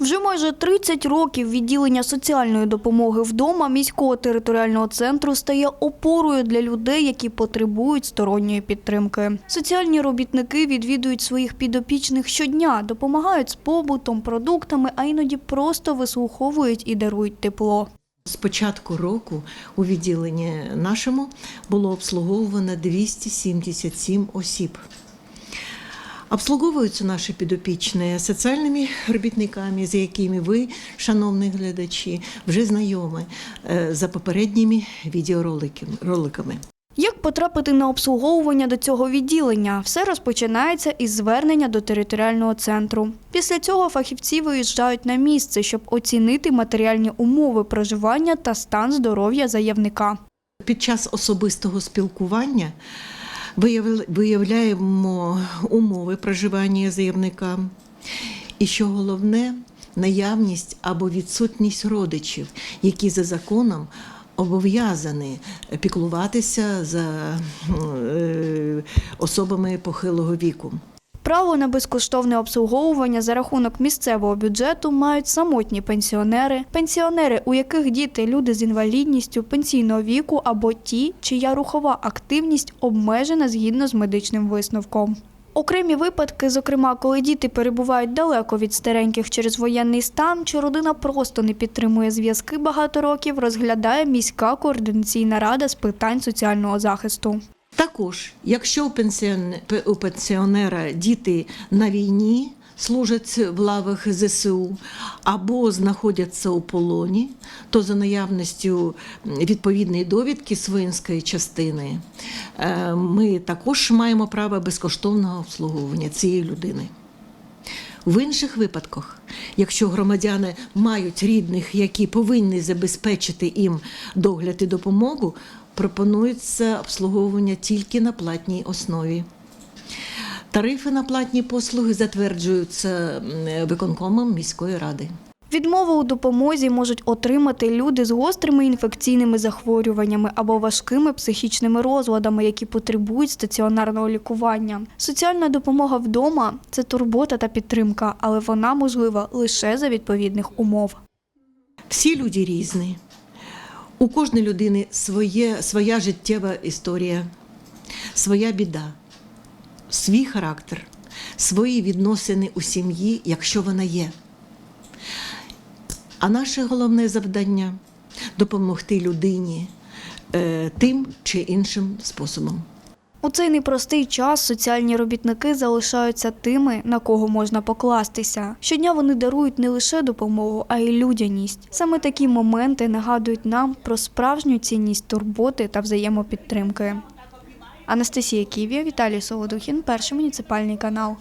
Вже майже 30 років відділення соціальної допомоги вдома міського територіального центру стає опорою для людей, які потребують сторонньої підтримки. Соціальні робітники відвідують своїх підопічних щодня, допомагають з побутом, продуктами, а іноді просто вислуховують і дарують тепло. З початку року у відділенні нашому було обслуговувано 277 осіб. Обслуговуються наші підопічні соціальними робітниками, з якими ви, шановні глядачі, вже знайомі е, за попередніми відеороликами. Як потрапити на обслуговування до цього відділення? Все розпочинається із звернення до територіального центру. Після цього фахівці виїжджають на місце, щоб оцінити матеріальні умови проживання та стан здоров'я заявника. Під час особистого спілкування виявляємо умови проживання заявника. І що головне, наявність або відсутність родичів, які за законом обов'язані піклуватися за е, особами похилого віку. Право на безкоштовне обслуговування за рахунок місцевого бюджету мають самотні пенсіонери, пенсіонери, у яких діти люди з інвалідністю пенсійного віку або ті, чия рухова активність обмежена згідно з медичним висновком. Окремі випадки, зокрема, коли діти перебувають далеко від стареньких через воєнний стан, чи родина просто не підтримує зв'язки багато років, розглядає міська координаційна рада з питань соціального захисту. Також, якщо у пенсіоне- пенсіонера діти на війні служать в лавах ЗСУ або знаходяться у полоні, то за наявністю відповідної довідки з воїнської частини е, ми також маємо право безкоштовного обслуговування цієї людини. В інших випадках, якщо громадяни мають рідних, які повинні забезпечити їм догляд і допомогу, пропонується обслуговування тільки на платній основі. Тарифи на платні послуги затверджуються виконкомом міської ради. Відмову у допомозі можуть отримати люди з гострими інфекційними захворюваннями або важкими психічними розладами, які потребують стаціонарного лікування. Соціальна допомога вдома це турбота та підтримка, але вона можлива лише за відповідних умов. Всі люди різні. У кожної людини своє, своя життєва історія, своя біда, свій характер, свої відносини у сім'ї, якщо вона є. А наше головне завдання допомогти людині е, тим чи іншим способом. У цей непростий час соціальні робітники залишаються тими, на кого можна покластися. Щодня вони дарують не лише допомогу, а й людяність. Саме такі моменти нагадують нам про справжню цінність турботи та взаємопідтримки. Анастасія Ківія, Віталій Солодухін, перший муніципальний канал.